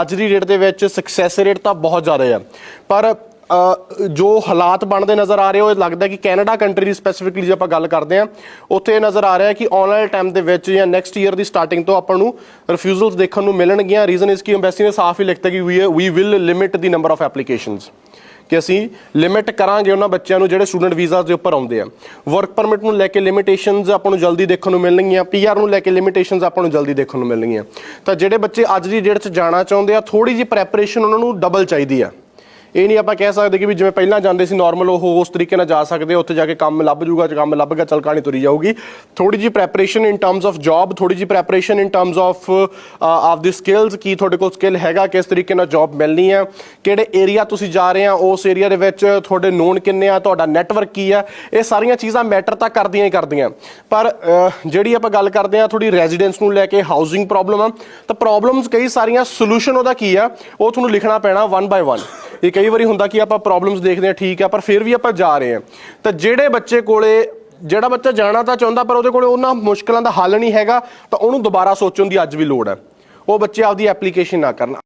ਅੱਜ ਦੀ ਡੇਟ ਦੇ ਵਿੱਚ ਸਕਸੈਸ ਰੇਟ ਤਾਂ ਬਹੁਤ ਜ਼ਿਆਦਾ ਹੈ। ਪਰ ਜੋ ਹਾਲਾਤ ਬਣਦੇ ਨਜ਼ਰ ਆ ਰਹੇ, ਉਹ ਲੱਗਦਾ ਕਿ ਕੈਨੇਡਾ ਕੰਟਰੀ ਦੀ ਸਪੈਸੀਫਿਕਲੀ ਜੇ ਆਪਾਂ ਗੱਲ ਕਰਦੇ ਹਾਂ, ਉੱਥੇ ਇਹ ਨਜ਼ਰ ਆ ਰਿਹਾ ਕਿ ਆਉਣ ਵਾਲੇ ਟਾਈਮ ਦੇ ਵਿੱਚ ਜਾਂ ਨੈਕਸਟ ਈਅਰ ਦੀ ਸਟਾਰਟਿੰਗ ਤੋਂ ਆਪਾਂ ਨੂੰ ਰਿਫਿਊਜ਼ਲਸ ਦੇਖਣ ਨੂੰ ਮਿਲਣਗੀਆਂ। ਰੀਜ਼ਨ ਇਸ ਕਿ ਐਮਬੈਸੀ ਨੇ ਸਾਫ਼ ਹੀ ਲਿਖਤਾ ਕਿ we will limit the number of applications ਕਿ ਅਸੀਂ ਲਿਮਿਟ ਕਰਾਂਗੇ ਉਹਨਾਂ ਬੱਚਿਆਂ ਨੂੰ ਜਿਹੜੇ ਸਟੂਡੈਂਟ ਵੀਜ਼ਾ ਦੇ ਉੱਪਰ ਆਉਂਦੇ ਆ। ਵਰਕ ਪਰਮਿਟ ਨੂੰ ਲੈ ਕੇ ਲਿਮਿਟੇਸ਼ਨਸ ਆਪਾਂ ਨੂੰ ਜਲਦੀ ਦੇਖਣ ਨੂੰ ਮਿਲਣਗੀਆਂ ਪੀਆਰ ਨੂੰ ਲੈ ਕੇ ਲਿਮਿਟੇਸ਼ਨਸ ਆਪਾਂ ਨੂੰ ਜਲਦੀ ਦੇਖਣ ਨੂੰ ਮਿਲਣਗੀਆਂ। ਤਾਂ ਜਿਹੜੇ ਬੱਚੇ ਅੱਜ ਦੀ ਡੇਟ 'ਚ ਜਾਣਾ ਚਾਹੁੰਦੇ ਆ ਥੋੜੀ ਜਿਹੀ ਪ੍ਰੈਪਰੇਸ਼ਨ ਉਹਨਾਂ ਨੂੰ ਡਬਲ ਚਾਹੀਦੀ ਆ। ਇਹ ਨਹੀਂ ਆਪਾਂ ਕਹਿ ਸਕਦੇ ਕਿ ਵੀ ਜਿਵੇਂ ਪਹਿਲਾਂ ਜਾਂਦੇ ਸੀ ਨਾਰਮਲ ਉਹ ਉਸ ਤਰੀਕੇ ਨਾਲ ਜਾ ਸਕਦੇ ਉੱਥੇ ਜਾ ਕੇ ਕੰਮ ਲੱਭ ਜੂਗਾ ਕੰਮ ਲੱਭ ਗਿਆ, ਚਲ ਕਹਾਣੀ ਤੁਰੀ ਜਾਊਗੀ। ਥੋੜੀ ਜਿਹੀ preparation in terms of job ਥੋੜੀ ਜਿਹੀ preparation in terms of of the skills ਕੀ ਤੁਹਾਡੇ ਕੋਲ ਸਕਿੱਲ ਹੈਗਾ, ਕਿਸ ਤਰੀਕੇ ਨਾਲ ਜੌਬ ਮਿਲਣੀ ਹੈ ਕਿਹੜੇ ਏਰੀਆ ਤੁਸੀਂ ਜਾ ਰਹੇ ਆ, ਉਸ ਏਰੀਆ ਦੇ ਵਿੱਚ ਤੁਹਾਡੇ ਨੋਨ ਕਿੰਨੇ ਆ, ਤੁਹਾਡਾ ਨੈਟਵਰਕ ਕੀ ਆ, ਇਹ ਸਾਰੀਆਂ ਚੀਜ਼ਾਂ ਮੈਟਰ ਤਾਂ ਕਰਦੀਆਂ ਹੀ ਕਰਦੀਆਂ। ਪਰ ਜਿਹੜੀ ਆਪਾਂ ਗੱਲ ਕਰਦੇ ਆ ਥੋੜੀ ਰੈਜ਼ੀਡੈਂਸ ਨੂੰ ਲੈ ਕੇ ਹਾਊਸਿੰਗ ਪ੍ਰੋਬਲਮ ਆ, ਤਾਂ ਪ੍ਰੋਬਲਮਸ ਕਈ ਸਾਰੀਆਂ ਸੋਲੂਸ਼ਨ ਉਹਦਾ ਕੀ ਆ, ਉਹ ਤੁਹਾਨੂੰ ਲਿਖਣਾ ਪੈਣਾ ਵਨ ਬਾਈ ਵਨ ਇਹ ਕਈ ਵਾਰੀ ਹੁੰਦਾ ਕਿ ਆਪਾਂ ਪ੍ਰੋਬਲਮਸ ਦੇਖਦੇ ਆ ਠੀਕ ਆ ਪਰ ਫਿਰ ਵੀ ਆਪਾਂ ਜਾ ਰਹੇ ਆ ਤਾਂ ਜਿਹੜੇ ਬੱਚੇ ਕੋਲੇ, ਜਿਹੜਾ ਬੱਚਾ ਜਾਣਾ ਤਾਂ ਚਾਹੁੰਦਾ, ਪਰ ਉਹਦੇ ਕੋਲੇ ਉਹਨਾਂ ਮੁਸ਼ਕਲਾਂ ਦਾ ਹੱਲ ਨਹੀਂ ਹੈਗਾ, ਤਾਂ ਉਹਨੂੰ ਦੁਬਾਰਾ ਸੋਚਣ ਦੀ ਅੱਜ ਵੀ ਲੋੜ ਹੈ। ਉਹ ਬੱਚੇ ਆਪਦੀ ਐਪਲੀਕੇਸ਼ਨ ਨਾ ਕਰਨ।